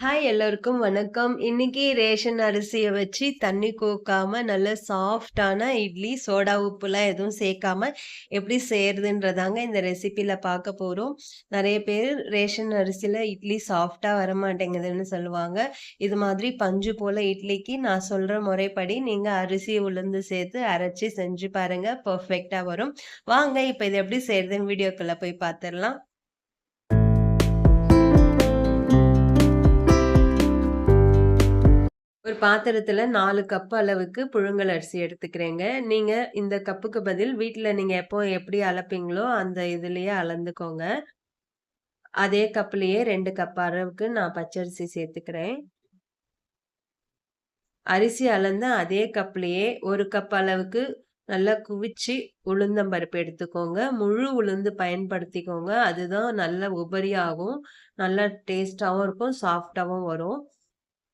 Hi எல்லோருக்கும் வணக்கம். இன்னைக்கு ரேஷன் அரிசியை வச்சு தண்ணி கோக்காம நல்ல சாஃப்ட்டான இட்லி, சோடா உப்புலாம் எதுவும் சேர்க்காம எப்படி செய்யறதுன்றதாங்க இந்த ரெசிப்பியில் பார்க்க போகிறோம் நிறைய பேர் ரேஷன் அரிசியில் இட்லி சாஃப்டாக வரமாட்டேங்குதுன்னு சொல்லுவாங்க. இது மாதிரி பஞ்சு போல் இட்லிக்கு நான் சொல்கிற முறைப்படி நீங்கள் அரிசி, உளுந்து சேர்த்து அரைச்சி செஞ்சு பாருங்கள் பர்ஃபெக்டாக வரும். வாங்க இப்போ இது எப்படி செய்யறதுன்னு வீடியோக்குள்ளே போய் பார்த்துடலாம் பாத்திரத்தில் நாலு கப் அளவுக்கு புழுங்கல் அரிசி எடுத்துக்கிறேங்க. நீங்கள் இந்த கப்புக்கு பதில் வீட்டில் நீங்கள் எப்போ எப்படி அளப்பீங்களோ, அந்த இதுலேயே அளந்துக்கோங்க. அதே கப்லயே 2 கப் அளவுக்கு நான் பச்சரிசி சேர்த்துக்கிறேன். அரிசி அளந்து அதே கப்லேயே ஒரு கப் அளவுக்கு நல்லா குவிச்சு உளுந்தம் பருப்பு எடுத்துக்கோங்க. முழு உளுந்து பயன்படுத்திக்கோங்க. அதுதான் நல்ல உபரியாகும் நல்லா டேஸ்டாகவும் இருக்கும். சாஃப்டாகவும் வரும்.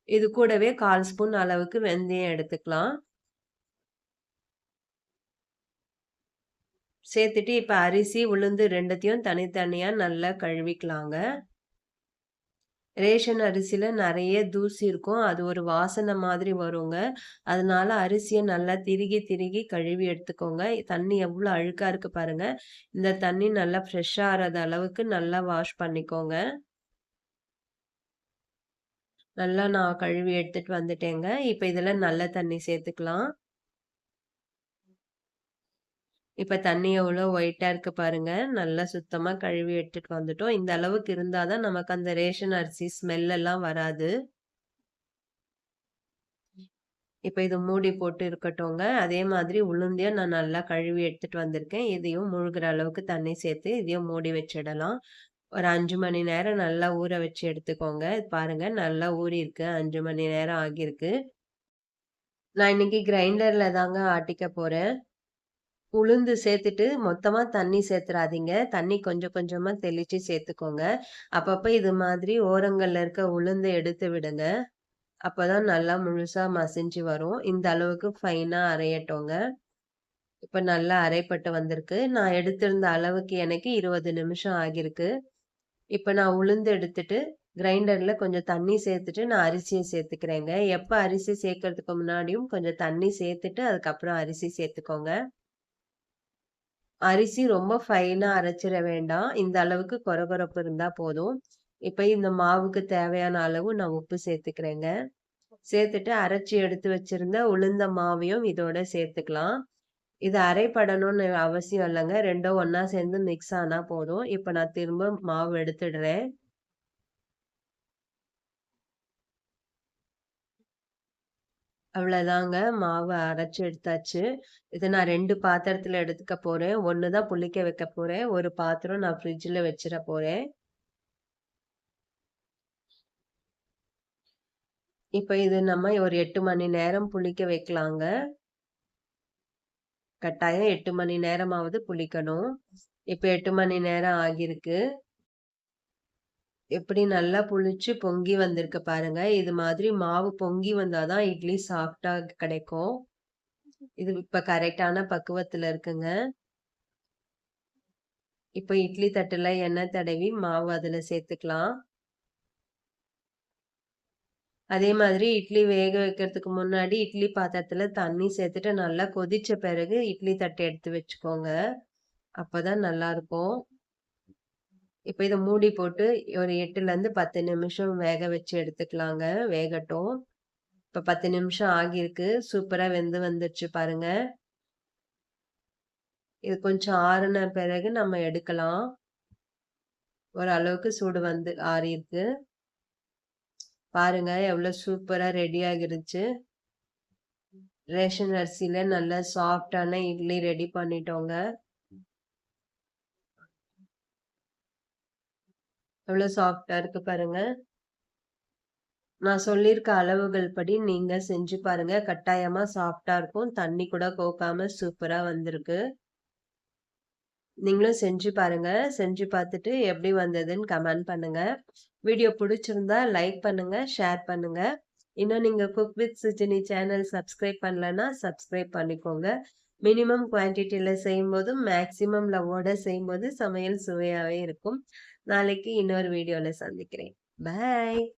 இது கூடவே 1/4 ஸ்பூன் அளவுக்கு வெந்தயம் எடுத்துக்கலாம். சேர்த்துட்டு இப்போ அரிசி, உளுந்து ரெண்டுத்தையும் தனித்தனியாக நல்லா கழுவிக்கலாங்க. ரேஷன் அரிசியில் நிறைய தூசி இருக்கும். அது ஒரு வாசனை மாதிரி வருங்க. அதனால அரிசியை நல்லா திருகி திருகி கழுவி எடுத்துக்கோங்க. தண்ணி எவ்வளோ அழுக்காக இருக்குது பாருங்கள் இந்த தண்ணி நல்லா ஃப்ரெஷ்ஷாக ஆறாத அளவுக்கு நல்லா வாஷ் பண்ணிக்கோங்க. நல்லா நான் கழுவி எடுத்துட்டு வந்துட்டேங்க. இப்ப இதுல நல்ல தண்ணி சேர்த்துக்கலாம். இப்ப தண்ணி எவ்வளோ ஒயிட்டா இருக்கு பாருங்க. நல்லா சுத்தமா கழுவி எடுத்துட்டு வந்துட்டோம். இந்த அளவுக்கு இருந்தால் தான் நமக்கு அந்த ரேஷன் அரிசி ஸ்மெல் எல்லாம் வராது. இப்ப இது மூடி போட்டு இருக்கட்டும்ங்க அதே மாதிரி உளுந்தையும் நான் நல்லா கழுவி எடுத்துட்டு வந்திருக்கேன். இதையும் முழுகிற அளவுக்கு தண்ணி சேர்த்து இதையும் மூடி வச்சிடலாம். ஒரு அஞ்சு மணி நேரம் நல்லா ஊற வச்சு எடுத்துக்கோங்க. பாருங்க நல்லா ஊறியிருக்கு. 5 மணி நேரம் ஆகியிருக்கு. நான் இன்னைக்கு கிரைண்டர்ல தாங்க ஆட்டிக்க போறேன். உளுந்து சேர்த்துட்டு மொத்தமா தண்ணி சேர்த்துறாதீங்க. தண்ணி கொஞ்சம் கொஞ்சமா தெளிச்சு சேர்த்துக்கோங்க. அப்பப்ப இது மாதிரி ஓரங்கள்ல இருக்க உளுந்து எடுத்து விடுங்க. அப்பதான் நல்லா முழுசா மசிஞ்சு வரும். இந்த அளவுக்கு ஃபைனா அரையட்டோங்க இப்ப நல்லா அரைப்பட்டு வந்திருக்கு. நான் எடுத்திருந்த அளவுக்கு எனக்கு 20 நிமிஷம் ஆகியிருக்கு. இப்ப நான் உளுந்து எடுத்துட்டு கிரைண்டர்ல கொஞ்சம் தண்ணி சேர்த்துட்டு நான் அரிசியை சேர்த்துக்கிறேங்க. எப்போ அரிசி சேர்க்கறதுக்கு முன்னாடியும் கொஞ்சம் தண்ணி சேர்த்துட்டு அதுக்கப்புறம் அரிசி சேர்த்துக்கோங்க. அரிசி ரொம்ப ஃபைனா அரைச்சிட வேண்டாம். இந்த அளவுக்கு கொரகொரப்பு இருந்தா போதும். இப்போ இந்த மாவுக்கு தேவையான அளவு நான் உப்பு சேர்த்துக்கிறேங்க. சேர்த்துட்டு அரைச்சி எடுத்து வச்சிருந்த உளுந்த மாவையும் இதோட சேர்த்துக்கலாம். இது அரைப்படணும்னு அவசியம் இல்லைங்க ரெண்டும் ஒன்றா சேர்ந்து மிக்ஸ் ஆனால் போதும். இப்போ நான் திரும்ப மாவு எடுத்துடுறேன். அவ்வளோதாங்க மாவு அரைச்சி எடுத்தாச்சு. இதை நான் ரெண்டு பாத்திரத்தில் எடுத்துக்க போகிறேன் ஒன்று தான் புளிக்க வைக்க போகிறேன் ஒரு பாத்திரம் நான் ஃப்ரிட்ஜில் வச்சிட போகிறேன் இப்போ இது நம்ம ஒரு எட்டு மணி நேரம் புளிக்க வைக்கலாங்க. கட்டாயம் எட்டு மணி நேரமாவது புளிக்கணும். இப்போ எட்டு மணி நேரம் ஆகியிருக்கு. எப்படி நல்லா புளிச்சு பொங்கி வந்திருக்கு பாருங்க. இது மாதிரி மாவு பொங்கி வந்தாதான் இட்லி சாஃப்டா கிடைக்கும். இது இப்ப கரெக்டான பக்குவத்துல இருக்குங்க. இப்ப இட்லி தட்டுல எண்ணெய் தடவி மாவு அதுல சேர்த்துக்கலாம். அதே மாதிரி இட்லி வேக வைக்கிறதுக்கு முன்னாடி இட்லி பாத்திரத்தில் தண்ணி சேர்த்துட்டு நல்லா கொதிச்ச பிறகு இட்லி தட்டை எடுத்து வச்சுக்கோங்க. அப்பதான் நல்லாயிருக்கும் இப்போ இதை மூடி போட்டு ஒரு 8லருந்து 10 நிமிஷம் வேக வச்சு எடுத்துக்கலாங்க. வேகட்டும். இப்போ பத்து நிமிஷம் ஆகியிருக்கு. சூப்பராக வெந்து வந்துடுச்சு பாருங்க. இது கொஞ்சம் ஆறுன பிறகு நம்ம எடுக்கலாம். ஓரளவுக்கு சூடு வந்து ஆறியிருக்கு. பாருங்க எவ்வளோ சூப்பராக ரெடி ஆகிருச்சு. ரேஷன் அரிசியில நல்ல சாஃப்ட்டான இட்லி ரெடி பண்ணிட்டோங்க. எவ்வளோ சாஃப்ட்டா இருக்கு பாருங்க. நான் சொல்லியிருக்க அளவுகள் படி நீங்க செஞ்சு பாருங்க. கட்டாயமா சாஃப்ட்டா இருக்கும். தண்ணி கூட கோக்காம சூப்பரா வந்திருக்கு. நீங்களும் செஞ்சு பாருங்கள் செஞ்சு பார்த்துட்டு எப்படி வந்ததுன்னு கமெண்ட் பண்ணுங்கள் வீடியோ பிடிச்சிருந்தா லைக் பண்ணுங்கள் ஷேர் பண்ணுங்கள் இன்னும் நீங்கள் Cook with Sujini channel subscribe பண்ணலன்னா சப்ஸ்கிரைப் பண்ணிக்கோங்க. மினிமம் குவான்டிட்டில செய்யும்போது, மேக்ஸிமம் லவ்வோட செய்யும்போது சமையல் சுவையாகவே இருக்கும். நாளைக்கு இன்னொரு வீடியோவில் சந்திக்கிறேன். பாய்.